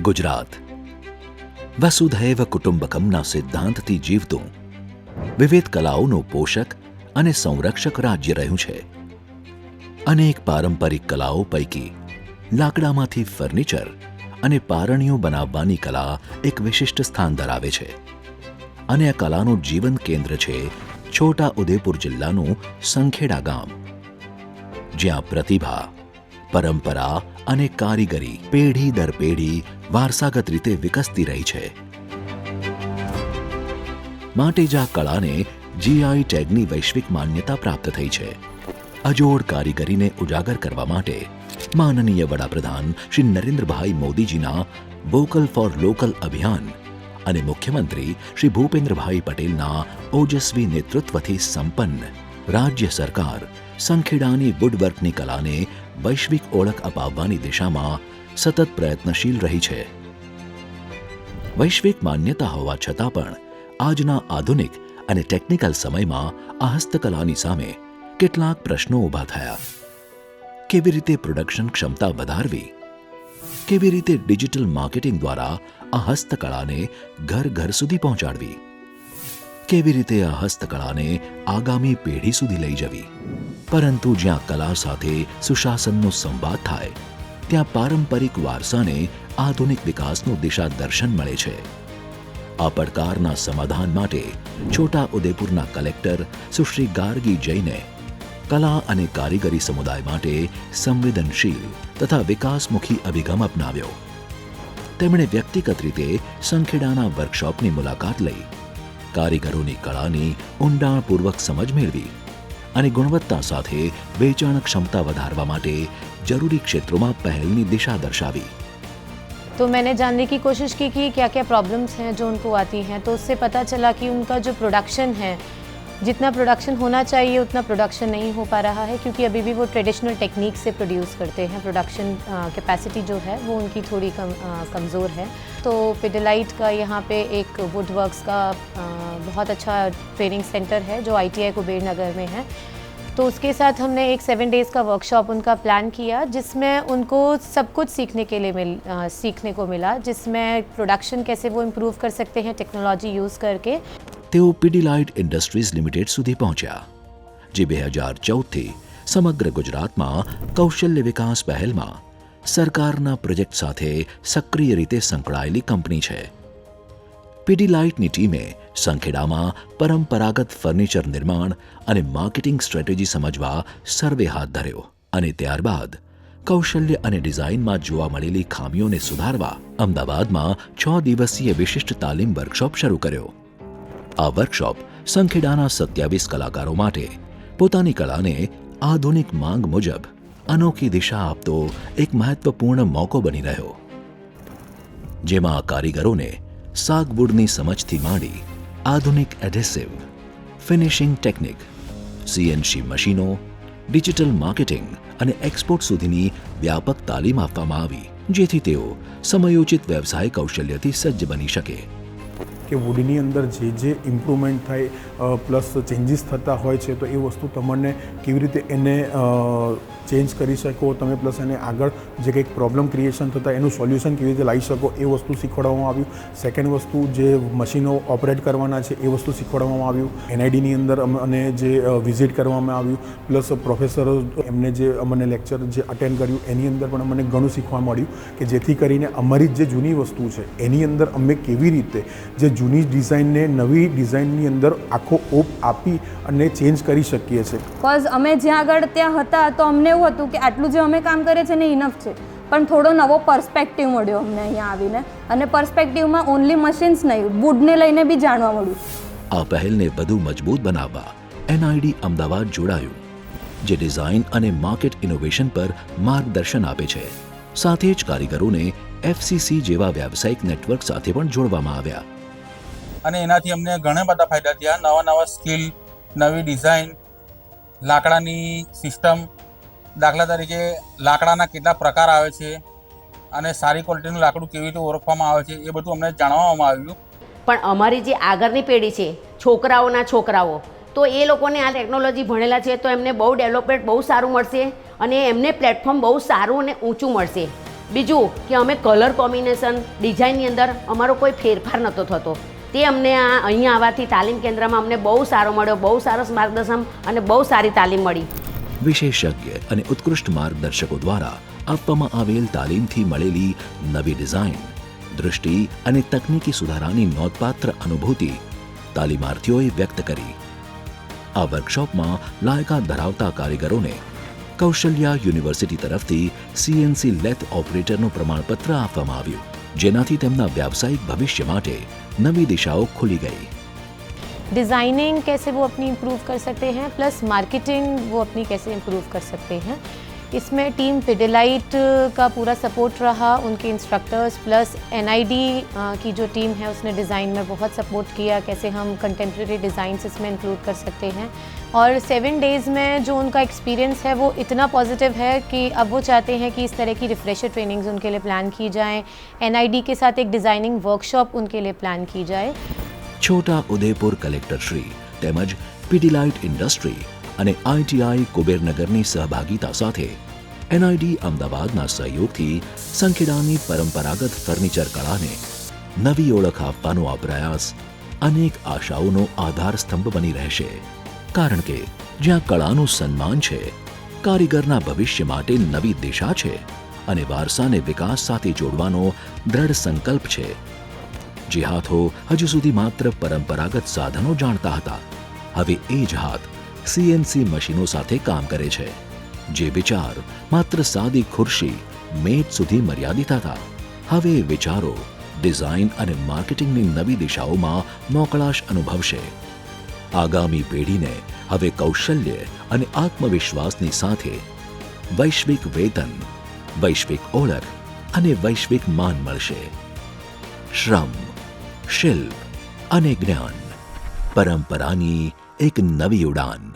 ગુજરાત. વસુધૈવ કુટુંબકમના સિદ્ધાંતથી જીવતું. વિવિધ કલાઓનું પોષક અને સંરક્ષક રાજ્ય રહ્યું છે. અનેક પારંપરિક કલાઓ પૈકી લાકડામાંથી ફર્નિચર અને પારણીઓ બનાવવાની કલા એક વિશિષ્ટ સ્થાન ધરાવે છે. અને આ કલાનું જીવન કેન્દ્ર છે છોટા ઉદેપુર જિલ્લાનું સંખેડા ગામ. જ્યાં પ્રતિભા પરંપરા અને કારીગરી પેઢી દર પેઢી વારસાગત રીતે વિકસતી રહી છે. માટે જ આ કળાને જીઆઈ ટેગની વૈશ્વિક માન્યતા પ્રાપ્ત થઈ છે. અજોડ કારીગરીને ઉજાગર કરવા માટે માનનીય વડાપ્રધાન શ્રી નરેન્દ્રભાઈ મોદીજીના વોકલ ફોર લોકલ અભિયાન અને મુખ્યમંત્રી શ્રી ભૂપેન્દ્રભાઈ પટેલના ઓજસ્વી નેતૃત્વથી સંપન્ન રાજ્ય સરકાર સંખેડાની વુડવર્કની કલાને વૈશ્વિક ઓળખ અપાવવાની દિશામાં સતત પ્રયત્નશીલ રહી છે. વૈશ્વિક માન્યતા હોવા છતાં પણ આજના આધુનિક અને ટેકનિકલ સમયમાં આ હસ્તકલાની સામે કેટલાક પ્રશ્નો ઊભા થયા. કેવી રીતે પ્રોડક્શન ક્ષમતા વધારવી? કેવી રીતે ડિજિટલ માર્કેટિંગ દ્વારા આ હસ્તકળાને ઘર ઘર સુધી પહોંચાડવી? કેવી રીતે આ હસ્તકળાને આગામી પેઢી સુધી લઈ જવી? પરંતુ જ્યાં કલા સાથે સુશાસનનો સંવાદ થાય, ત્યાં પારંપરિક વારસાને આધુનિક વિકાસનું દિશા દર્શન મળે છે. આ પડકારના સમાધાન માટે છોટા ઉદેપુરના કલેક્ટર સુશ્રી ગાર્ગી જૈને કલા અને કારીગરી સમુદાય માટે સંવેદનશીલ તથા વિકાસમુખી અભિગમ અપનાવ્યો. તેમણે વ્યક્તિગત રીતે સંખેડાના વર્કશોપની મુલાકાત લઈ કારીગરોની કળાની ઊંડાણપૂર્વક સમજ મેળવી અને ગુણવત્તા સાથે વેચાણ ક્ષમતા વધારવા માટે જરૂરી ક્ષેત્રોમાં પહેલની દિશા દર્શાવી तो मैंने जानने की कोशिश की कि क्या क्या प्रॉब्लम्स हैं जो उनको आती हैं तो उससे पता चला कि उनका जो प्रोडक्शन है जितना प्रोडक्शन होना चाहिए उतना प्रोडक्शन नहीं हो पा रहा है क्योंकि अभी भी वो ट्रेडिशनल टेक्निक से प्रोड्यूस करते हैं प्रोडक्शन कैपेसिटी जो है वो उनकी थोड़ी कम कमज़ोर है तो पिडलाइट का यहाँ पे एक वुड वर्क्स का अ, बहुत अच्छा ट्रेनिंग सेंटर है जो आई कुबेर नगर में है तो उसके साथ हमने एक सेवन डेज़ का वर्कशॉप उनका प्लान किया जिसमें उनको सब कुछ सीखने के लिए मिल अ, सीखने को मिला जिसमें प्रोडक्शन कैसे वो इम्प्रूव कर सकते हैं टेक्नोलॉजी यूज़ करके તેઓ પીડીલાઇટ ઇન્ડસ્ટ્રીઝ લિમિટેડ સુધી પહોંચ્યા જે બે હજાર ચૌદથી સમગ્ર ગુજરાતમાં કૌશલ્ય વિકાસ પહેલમાં સરકારના પ્રોજેક્ટ સાથે સક્રિય રીતે સંકળાયેલી કંપની છે પીડીલાઇટની ટીમે સંખેડામાં પરંપરાગત ફર્નિચર નિર્માણ અને માર્કેટિંગ સ્ટ્રેટેજી સમજવા સર્વે હાથ ધર્યો અને ત્યારબાદ કૌશલ્ય અને ડિઝાઇનમાં જોવા મળેલી ખામીઓને સુધારવા અમદાવાદમાં છ દિવસીય વિશિષ્ટ તાલીમ વર્કશોપ શરૂ કર્યો. આ વર્કશોપ સંખેડાના સત્યાવીસ કલાકારો માટે પોતાની કળાને આધુનિક માંગ મુજબ અનોખી દિશા આપતો એક મહત્વપૂર્ણ મોકો બની રહ્યો. જેમાં કારીગરોને સાગવુડની સમજથી માંડી આધુનિક એડહેસિવ ફિનિશિંગ ટેકનિક સીએનસી મશીનો, ડિજિટલ માર્કેટિંગ અને એક્સપોર્ટ સુધીની વ્યાપક તાલીમ આપવામાં આવી, જેથી તેઓ સમયોચિત વ્યવસાય કૌશલ્યથી સજ્જ બની શકે. કે વુડની અંદર જે જે ઇમ્પ્રુવમેન્ટ થાય પ્લસ ચેન્જીસ થતા હોય છે, તો એ વસ્તુ તમને કેવી રીતે એને ચેન્જ કરી શકો, તમે પ્લસ એને આગળ જે કંઈક પ્રોબ્લેમ ક્રિએશન થતા એનું સોલ્યુશન કેવી રીતે લાવી શકો, એ વસ્તુ શીખવાડવામાં આવ્યું. સેકન્ડ વસ્તુ જે મશીનો ઓપરેટ કરવાના છે, એ વસ્તુ શીખવાડવામાં આવ્યું. એનઆઈડીની અંદર અને જે વિઝિટ કરવામાં આવ્યું. પ્લસ પ્રોફેસરો એમને જે અમને લેક્ચર જે અટેન્ડ કર્યું, એની અંદર પણ અમને ઘણું શીખવા મળ્યું કે જેથી કરીને અમારી જે જૂની વસ્તુ છે, એની અંદર અમે કેવી રીતે જે જૂની ડિઝાઇનને નવી ડિઝાઇનની અંદર આખો ઓપ આપી અને ચેન્જ કરી શકીએ છીએ. બિકોઝ અમે જ્યાં આગળ ત્યાં હતા તો અમને એવું હતું કે આટલું જે અમે કામ કરીએ છીએ ને ઇનફ છે. પણ થોડો નવો પર્સપેક્ટિવ મળ્યો અમને અહીંયા આવીને. અને પર્સપેક્ટિવમાં ઓનલી મશીન્સ નહીં વુડને લઈને બી જાણવા મળ્યું. આ પહેલને વધુ મજબૂત બનાવવા એનઆઈડી અમદાવાદ જોડાયું જે ડિઝાઇન અને માર્કેટ ઇનોવેશન પર માર્ગદર્શન આપે છે. સાથે જ કારીગરોને એફસીસી જેવા વ્યાવસાયિક નેટવર્ક સાથે પણ જોડવામાં આવ્યા. અને એનાથી અમને ઘણા બધા ફાયદા થયા. નવા નવા સ્કિલ, નવી ડિઝાઇન, લાકડાની સિસ્ટમ. દાખલા તરીકે લાકડાના કેટલા પ્રકાર આવે છે અને સારી ક્વોલિટીનું લાકડું કેવી રીતે ઓળખવામાં આવે છે એ બધું અમને જાણવામાં આવ્યું. પણ અમારી જે આગળની પેઢી છે, છોકરાઓના છોકરાઓ, તો એ લોકોને આ ટેકનોલોજી ભણેલા છે, તો એમને બહુ ડેવલપમેન્ટ બહુ સારું મળશે અને એમને પ્લેટફોર્મ બહુ સારું અને ઊંચું મળશે. બીજું કે અમે કલર કોમ્બિનેશન, ડિઝાઇનની અંદર અમારો કોઈ ફેરફાર નહોતો થતો. તે અમને આ અહીંયા આવવાથી તાલીમ કેન્દ્રમાં અમને બહુ સારો મળ્યો, બહુ સારસ માર્ગદર્શન અને બહુ સારી તાલીમ મળી. વિશેષજ્ઞ અને ઉત્કૃષ્ટ માર્ગદર્શકો દ્વારા આપવામાં આવેલ તાલીમથી મળેલી નવી ડિઝાઇન, દૃષ્ટિ અને તકનીકી સુધારાની નોંધપાત્ર અનુભૂતિ તાલીમાર્થીઓએ વ્યક્ત કરી. આ વર્કશોપમાં લાયકાત ધરાવતા કારીગરોને કૌશલ્યા યુનિવર્સિટી તરફથી સીએનસી લેથ ઓપરેટરનું પ્રમાણપત્ર આપવામાં આવ્યું, જેનાથી તેમના વ્યાવસાયિક ભવિષ્ય માટે नवी दिशाओं खुली गई डिज़ाइनिंग कैसे वो अपनी इम्प्रूव कर सकते हैं प्लस मार्केटिंग वो अपनी कैसे इम्प्रूव कर सकते हैं इसमें टीम पिडिलाइट का पूरा सपोर्ट रहा उनके इंस्ट्रक्टर्स प्लस एन की जो टीम है उसने डिज़ाइन में बहुत सपोर्ट किया कैसे हम कंटेम्प्रेरी डिज़ाइंस इसमें इंक्लूड कर सकते हैं और सेवन डेज़ में जो उनका एक्सपीरियंस है वो इतना पॉजिटिव है कि अब वो चाहते हैं कि इस तरह की रिफ्रेशर ट्रेनिंग्स उनके लिए प्लान की जाएँ एन के साथ एक डिज़ाइनिंग वर्कशॉप उनके लिए प्लान की जाए છોટા ઉદેપુર કલેક્ટર શ્રી તેમજ પીડીલાઇટ ઇન્ડસ્ટ્રી અને આઈટીઆઈ કુબેરનગરની સહભાગીતા સાથે એનઆઈડી અમદાવાદના સહયોગથી સંખેડાની પરંપરાગત ફર્નિચર કળાને નવી ઓળખ આપવાનો આ પ્રયાસ અનેક આશાઓનો આધારસ્તંભ બની રહેશે. કારણ કે જ્યાં કળાનું સન્માન છે, કારીગરના ભવિષ્ય માટે નવી દિશા છે અને વારસાને વિકાસ સાથે જોડવાનો દ્રઢ સંકલ્પ છે. જે હાથો હજુ સુધી માત્ર પરંપરાગત સાધનો જાણતા હતા, હવે એ જ હાથ સીએનસી મશીનો સાથે કામ કરે છે. જે વિચાર માત્ર સાદી ખુરશી મેટ સુધી મર્યાદિત હતા. હવે વિચારો ડિઝાઇન અને માર્કેટિંગની નવી દિશાઓમાં મોકળાશ અનુભવશે. આગામી પેઢીને હવે કૌશલ્ય અને આત્મવિશ્વાસની સાથે વૈશ્વિક વેતન, વૈશ્વિક ઓળખ અને વૈશ્વિક માન મળશે. શ્રમ, શિલ્પ અને જ્ઞાન, પરંપરાની એક નવી ઉડાન.